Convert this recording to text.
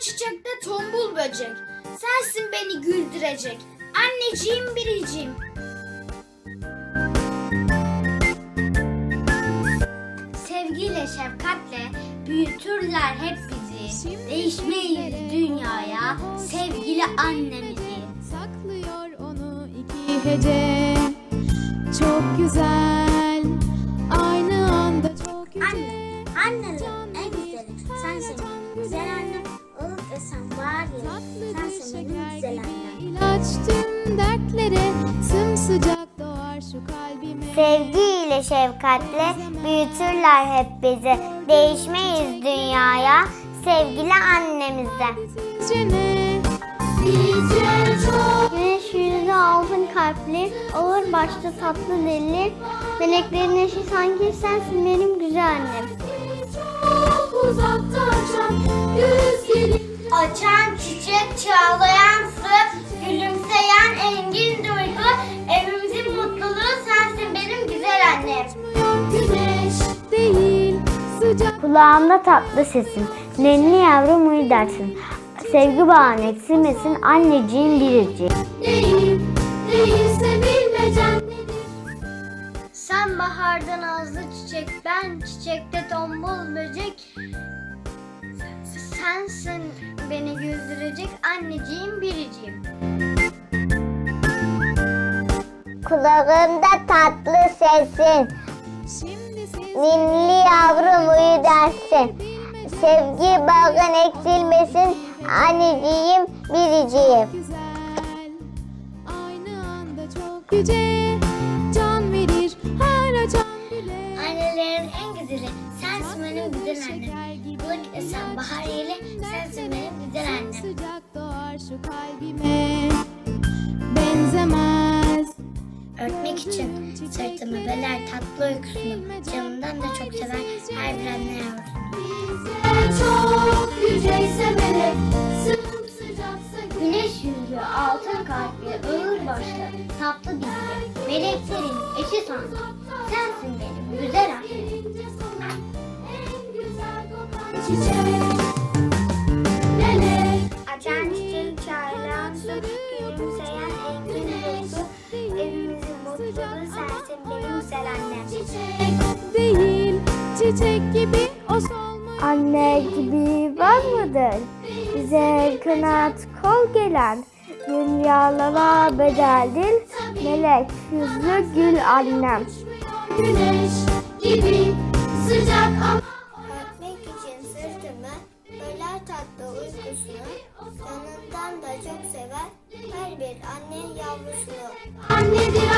çiçekte tombul böcek. Sensin beni güldürecek. Anneciğim biricim. Sevgiyle, şefkatle büyütürler hep bizi. Değişmeyiz dünyaya, sevgili annemizi. Saklıyor onu iki hece şeker güzel gibi annem. ilaç tüm dertlere Sımsıcak doğar şu kalbime Sevgiyle, şefkatle büyütürler hep bizi. Değişmeyiz dünyaya, sevgili annemize. Güneş yüzlü altın kalpli, ağır başlı tatlı dilli, meleklerin eşi sanki sensin benim güzel annem. Açan çiçek, çağlayan Kulağımda tatlı sesin, nenni yavrum uyu dersin. Sevgi bağın eksilmesin anneciğim biricik. değil Değilse bilmecen Sen baharda nazlı çiçek, ben çiçekte tombul böcek. Sensin beni güldürecek anneciğim biricim. Kulağımda tatlı sesin, Şimdi ninni yavrum uyu dersin. Sevgi bağın eksilmesin. Anneciğim çok yüce. Can verir her açan bile Annelerin en güzeli, sensin benim güzel annem. gibi Ilık esen bahar yeli, sensin benim güzel annem. Sıcak doğar şu kalbime. Benzemez için sırtımı beler tatlı uykusunu, canımdan da çok sever her bir anne yavrusunu. Güneş yüzlü, altın kalpli, ağır başlı, tatlı dilli, meleklerin eşi sanki. Sensin benim güzel Melek Açan çiçeği çağlayan su, mutluluğu sensin benim güzel annem. Çiçek değil Çiçek gibi o Anne gibi var mıdır? Bize kanat kol gelen, dünyalara bedeldir. Melek yüzlü gül annem. Güneş gibi sıcak ama Örtmek için sırtımı, böler tatlı uykusunu, yanından da çok sever her bir anne yavrusunu. Annedir